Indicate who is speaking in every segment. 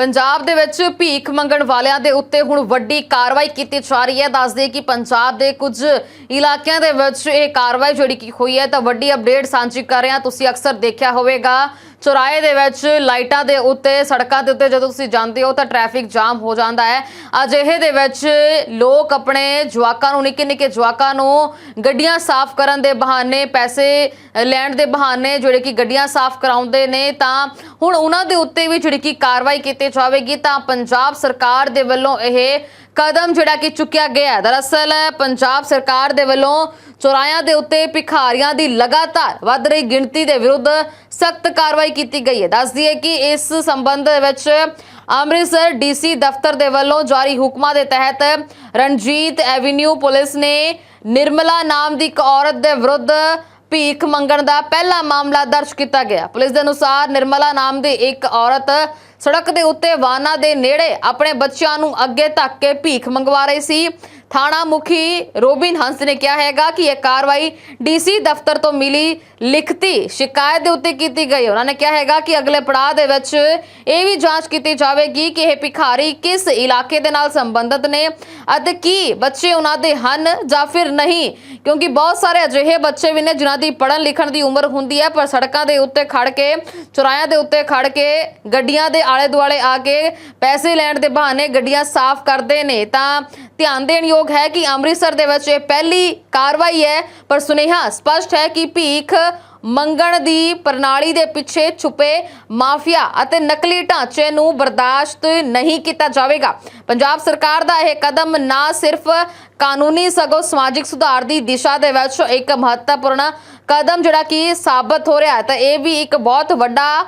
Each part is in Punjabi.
Speaker 1: ਪੰਜਾਬ ਦੇ ਵਿੱਚ ਭੀਖ ਮੰਗਣ ਵਾਲਿਆਂ ਦੇ ਉੱਤੇ ਹੁਣ ਵੱਡੀ ਕਾਰਵਾਈ ਕੀਤੀ ਜਾ ਰਹੀ ਹੈ। ਦੱਸਦੇ ਕਿ ਪੰਜਾਬ ਦੇ ਕੁਝ ਇਲਾਕਿਆਂ ਦੇ ਵਿੱਚ ਇਹ ਕਾਰਵਾਈ ਜਿਹੜੀ ਕੀ ਹੋਈ ਹੈ ਤਾਂ ਵੱਡੀ ਅਪਡੇਟ ਸਾਂਝੀ ਕਰ ਰਹੇ ਹਾਂ। ਤੁਸੀਂ ਅਕਸਰ ਦੇਖਿਆ ਹੋਵੇਗਾ ਚੁਰਾਏ ਦੇ ਵਿੱਚ ਲਾਈਟਾਂ ਦੇ ਉੱਤੇ, ਸੜਕਾਂ ਦੇ ਉੱਤੇ ਜਦੋਂ ਤੁਸੀਂ ਜਾਂਦੇ ਹੋ ਤਾਂ ਟ੍ਰੈਫਿਕ ਜਾਮ ਹੋ ਜਾਂਦਾ ਹੈ। ਅਜਿਹੇ ਦੇ ਵਿੱਚ ਲੋਕ ਆਪਣੇ ਜਵਾਕਾਂ ਨੂੰ ਨਿੱਕੇ ਨਿੱਕੇ ਜਵਾਕਾਂ ਨੂੰ ਗੱਡੀਆਂ ਸਾਫ਼ ਕਰਨ ਦੇ ਬਹਾਨੇ, ਪੈਸੇ ਲੈਣ ਦੇ ਬਹਾਨੇ ਜਿਹੜੇ ਕਿ ਗੱਡੀਆਂ ਸਾਫ਼ ਕਰਾਉਂਦੇ ਨੇ ਤਾਂ ਹੁਣ ਉਹਨਾਂ ਦੇ ਉੱਤੇ ਵੀ ਜਿਹੜੀ ਕਿ ਕਾਰਵਾਈ ਕੀਤੀ ਜਾਵੇਗੀ ਤਾਂ ਪੰਜਾਬ ਸਰਕਾਰ ਦੇ ਵੱਲੋਂ ਇਹ ਕਦਮ ਜਿਹੜਾ ਕਿ ਚੁੱਕਿਆ ਗਿਆ ਹੈ। ਦਰਅਸਲ, ਪੰਜਾਬ ਸਰਕਾਰ ਦੇ ਵੱਲੋਂ ਚੁਰਾਇਆਂ ਦੇ ਉੱਤੇ ਭਿਖਾਰੀਆਂ ਦੀ ਲਗਾਤਾਰ ਵੱਧ ਰਹੀ ਗਿਣਤੀ ਦੇ ਵਿਰੁੱਧ ਸਖਤ ਕਾਰਵਾਈ ਕੀਤੀ ਗਈ ਹੈ। ਦੱਸ ਦਈਏ ਕਿ ਇਸ ਸੰਬੰਧ ਵਿੱਚ ਅੰਮ੍ਰਿਤਸਰ ਡੀਸੀ ਦਫ਼ਤਰ ਦੇ ਵੱਲੋਂ ਜਾਰੀ ਹੁਕਮਾਂ ਦੇ ਤਹਿਤ ਰਣਜੀਤ ਐਵੀਨਿਊ ਪੁਲਿਸ ਨੇ ਨਿਰਮਲਾ ਨਾਮ ਦੀ ਇੱਕ ਔਰਤ ਦੇ ਵਿਰੁੱਧ ਭੀਖ ਮੰਗਣ ਦਾ ਪਹਿਲਾ ਮਾਮਲਾ ਦਰਜ ਕੀਤਾ ਗਿਆ। ਪੁਲਿਸ ਦੇ ਅਨੁਸਾਰ ਨਿਰਮਲਾ ਨਾਮ ਦੀ ਇੱਕ ਔਰਤ ਸੜਕ ਦੇ ਉੱਤੇ ਵਾਹਨਾਂ ਦੇ ਨੇੜੇ ਆਪਣੇ ਬੱਚਿਆਂ ਨੂੰ ਅੱਗੇ ਧੱਕ ਕੇ ਭੀਖ ਮੰਗਵਾ ਰਹੀ ਸੀ। ਥਾਣਾ ਮੁਖੀ ਰੋਬਿਨ ਹੰਸ ਨੇ ਕਿਹਾ ਹੈਗਾ ਕਿ ਇਹ ਕਾਰਵਾਈ ਡੀਸੀ ਦਫ਼ਤਰ ਤੋਂ ਮਿਲੀ ਲਿਖਤੀ ਸ਼ਿਕਾਇਤ ਦੇ ਉੱਤੇ ਕੀਤੀ ਗਈ। ਉਹਨਾਂ ਨੇ ਕਿਹਾ ਹੈਗਾ ਕਿ ਅਗਲੇ ਪੜਾਅ ਦੇ ਵਿੱਚ ਇਹ ਵੀ ਜਾਂਚ ਕੀਤੀ ਜਾਵੇਗੀ ਕਿ ਇਹ ਭਿਖਾਰੀ ਕਿਸ ਇਲਾਕੇ ਦੇ ਨਾਲ ਸੰਬੰਧਿਤ ਨੇ ਅਤੇ ਕੀ ਬੱਚੇ ਉਹਨਾਂ ਦੇ ਹਨ ਜਾਂ ਫਿਰ ਨਹੀਂ। ਕਿਉਂਕਿ ਬਹੁਤ ਸਾਰੇ ਅਜਿਹੇ ਬੱਚੇ ਵੀ ਨੇ ਜਿਨ੍ਹਾਂ ਦੀ ਪੜ੍ਹਨ ਲਿਖਣ ਦੀ ਉਮਰ ਹੁੰਦੀ ਹੈ, ਪਰ ਸੜਕਾਂ ਦੇ ਉੱਤੇ ਖੜ ਕੇ ਚੁਰਾਇਆਂ ਦੇ ਉੱਤੇ ਖੜ ਕੇ, ਗੱਡੀਆਂ ਦੇ ਆਲੇ ਦੁਆਲੇ ਆ ਕੇ ਪੈਸੇ ਲੈਣ ਦੇ ਬਹਾਨੇ ਗੱਡੀਆਂ ਸਾਫ਼ ਕਰਦੇ ਨੇ। ਤਾਂ ਧਿਆਨ ਦੇਣ ਯੋਗ ਹੈ ਕਿ ਅੰਮ੍ਰਿਤਸਰ ਦੇ ਵਿੱਚ ਇਹ ਪਹਿਲੀ ਕਾਰਵਾਈ ਹੈ, ਪਰ ਸੁਨੇਹਾ ਸਪਸ਼ਟ ਹੈ ਕਿ ਭੀਖ ਮੰਗਣ ਦੀ ਪ੍ਰਣਾਲੀ ਦੇ ਪਿੱਛੇ ਛੁਪੇ ਮਾਫੀਆ ਅਤੇ ਨਕਲੀ ਢਾਂਚੇ ਨੂੰ ਬਰਦਾਸ਼ਤ ਨਹੀਂ ਕੀਤਾ ਜਾਵੇਗਾ। ਪੰਜਾਬ ਸਰਕਾਰ ਦਾ ਇਹ ਕਦਮ ਨਾ ਸਿਰਫ ਕਾਨੂੰਨੀ ਸਗੋਂ ਸਮਾਜਿਕ ਸੁਧਾਰ ਦੀ ਦਿਸ਼ਾ ਦੇ ਵਿੱਚ ਇੱਕ ਮਹੱਤਵਪੂਰਨ ਕਦਮ ਜਿਹੜਾ ਕਿ ਸਾਬਤ ਹੋ ਰਿਹਾ ਹੈ, ਤਾਂ ਇਹ ਵੀ ਇੱਕ ਬਹੁਤ ਵੱਡਾ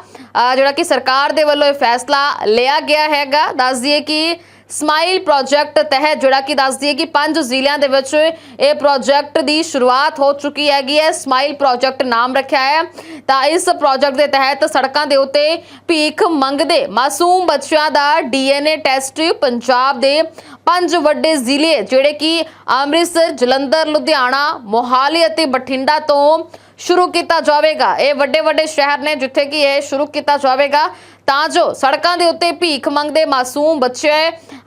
Speaker 1: ਜਿਹੜਾ ਕਿ ਸਰਕਾਰ ਦੇ ਵੱਲੋਂ ਇਹ ਫੈਸਲਾ ਲਿਆ ਗਿਆ ਹੈਗਾ। ਦੱਸ ਦਈਏ ਕਿ ਸਮਾਈਲ ਪ੍ਰੋਜੈਕਟ ਤਹਿਤ ਜਿਹੜਾ ਕਿ ਦੱਸਦੀ ਦਈਏ ਕਿ ਪੰਜ ਜ਼ਿਲ੍ਹਿਆਂ ਦੇ ਵਿੱਚ ਇਹ ਪ੍ਰੋਜੈਕਟ ਦੀ ਸ਼ੁਰੂਆਤ ਹੋ ਚੁੱਕੀ ਹੈਗੀ ਹੈ। ਸਮਾਈਲ ਪ੍ਰੋਜੈਕਟ ਨਾਮ ਰੱਖਿਆ ਹੈ। ਤਾਂ ਇਸ ਪ੍ਰੋਜੈਕਟ ਦੇ ਤਹਿਤ ਸੜਕਾਂ ਦੇ ਉੱਤੇ ਭੀਖ ਮੰਗਦੇ ਮਾਸੂਮ ਬੱਚਿਆਂ ਦਾ ਡੀਐਨਏ ਟੈਸਟ ਪੰਜਾਬ ਦੇ ਪੰਜ ਵੱਡੇ ਜ਼ਿਲ੍ਹੇ ਜਿਹੜੇ ਕਿ ਅੰਮ੍ਰਿਤਸਰ, ਜਲੰਧਰ, ਲੁਧਿਆਣਾ, ਮੋਹਾਲੀ ਅਤੇ ਬਠਿੰਡਾ ਤੋਂ ਸ਼ੁਰੂ ਕੀਤਾ ਜਾਵੇਗਾ। ਇਹ ਵੱਡੇ ਵੱਡੇ ਸ਼ਹਿਰ ਨੇ ਜਿੱਥੇ ਕਿ ਇਹ ਸ਼ੁਰੂ ਕੀਤਾ ਜਾਵੇਗਾ। ਤਾਂ ਜੋ ਸੜਕਾਂ ਦੇ ਉੱਤੇ ਭੀਖ ਮੰਗਦੇ ਮਾਸੂਮ ਬੱਚੇ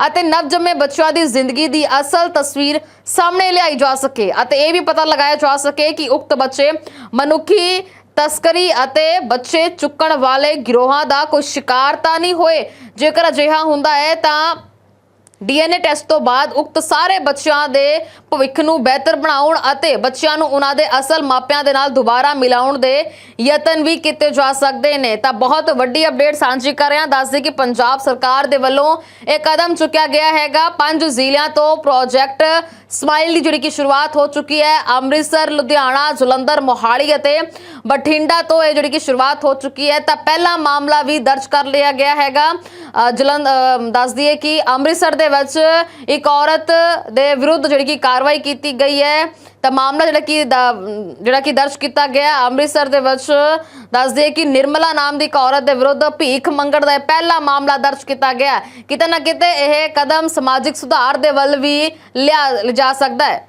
Speaker 1: ਅਤੇ ਨਵਜੰਮੇ ਬੱਚਿਆਂ ਦੀ ਜ਼ਿੰਦਗੀ ਦੀ ਅਸਲ ਤਸਵੀਰ ਸਾਹਮਣੇ ਲਿਆਈ ਜਾ ਸਕੇ ਅਤੇ ਇਹ ਵੀ ਪਤਾ ਲਗਾਇਆ ਜਾ ਸਕੇ ਕਿ ਉਕਤ ਬੱਚੇ ਮਨੁੱਖੀ ਤਸਕਰੀ ਅਤੇ ਬੱਚੇ ਚੁੱਕਣ ਵਾਲੇ ਗਿਰੋਹਾਂ ਦਾ ਕੋਈ ਸ਼ਿਕਾਰ ਤਾਂ ਨਹੀਂ ਹੋਏ। ਜੇਕਰ ਅਜਿਹਾ ਹੁੰਦਾ ਹੈ ਤਾਂ ਡੀਐਨਏ ਟੈਸਟ ਤੋਂ ਬਾਅਦ ਉਕਤ ਸਾਰੇ ਬੱਚਿਆਂ ਦੇ ਭਵਿੱਖ ਨੂੰ ਬਿਹਤਰ ਬਣਾਉਣ ਅਤੇ ਬੱਚਿਆਂ ਨੂੰ ਉਹਨਾਂ ਦੇ ਅਸਲ ਮਾਪਿਆਂ ਦੇ ਨਾਲ ਦੁਬਾਰਾ ਮਿਲਾਉਣ ਦੇ ਯਤਨ ਵੀ ਕੀਤੇ ਜਾ ਸਕਦੇ ਨੇ। ਤਾਂ ਬਹੁਤ ਵੱਡੀ ਅਪਡੇਟ ਸਾਂਝੀ ਕਰ ਰਹੇ ਹਾਂ ਦੱਸਦੇ ਕਿ ਪੰਜਾਬ ਸਰਕਾਰ ਦੇ ਵੱਲੋਂ ਇਹ ਕਦਮ ਚੁੱਕਿਆ ਗਿਆ ਹੈਗਾ। ਪੰਜ ਜ਼ਿਲ੍ਹਿਆਂ ਤੋਂ ਪ੍ਰੋਜੈਕਟ ਸਮਾਈਲ ਦੀ ਜਿਹੜੀ ਕਿ ਸ਼ੁਰੂਆਤ ਹੋ ਚੁੱਕੀ ਹੈ ਅੰਮ੍ਰਿਤਸਰ ਲੁਧਿਆਣਾ ਜਲੰਧਰ ਮੋਹਾਲੀ ਅਤੇ ਬਠਿੰਡਾ ਤੋਂ ਇਹ ਜਿਹੜੀ ਕਿ ਸ਼ੁਰੂਆਤ ਹੋ ਚੁੱਕੀ ਹੈ। ਤਾਂ ਪਹਿਲਾ ਮਾਮਲਾ ਵੀ ਦਰਜ ਕਰ ਲਿਆ ਗਿਆ ਹੈਗਾ। ਅ, ਜਲੰਧ ਦੱਸ ਦਈਏ ਕਿ ਅੰਮ੍ਰਿਤਸਰ ਦੇ ਵਿੱਚ ਇੱਕ ਔਰਤ ਦੇ ਵਿਰੁੱਧ ਜਿਹੜੀ ਕਿ ਕਾਰਵਾਈ ਕੀਤੀ ਗਈ ਹੈ। ਤਾਂ ਮਾਮਲਾ ਜਿਹੜਾ ਕਿ ਜਿਹੜਾ ਕਿ ਦਰਜ ਕੀਤਾ ਗਿਆ, ਅੰਮ੍ਰਿਤਸਰ ਦੇ ਵਿੱਚ ਦੱਸ ਦਈਏ ਕਿ ਨਿਰਮਲਾ ਨਾਮ ਦੀ ਇੱਕ ਔਰਤ ਦੇ ਵਿਰੁੱਧ ਭੀਖ ਮੰਗਣ ਦਾ ਪਹਿਲਾ ਮਾਮਲਾ ਦਰਜ ਕੀਤਾ ਗਿਆ। ਕਿਤੇ ਨਾ ਕਿਤੇ ਇਹ ਕਦਮ ਸਮਾਜਿਕ ਸੁਧਾਰ ਦੇ ਵੱਲ ਵੀ ਲਿਆ, ਲਿਜਾ ਸਕਦਾ ਹੈ।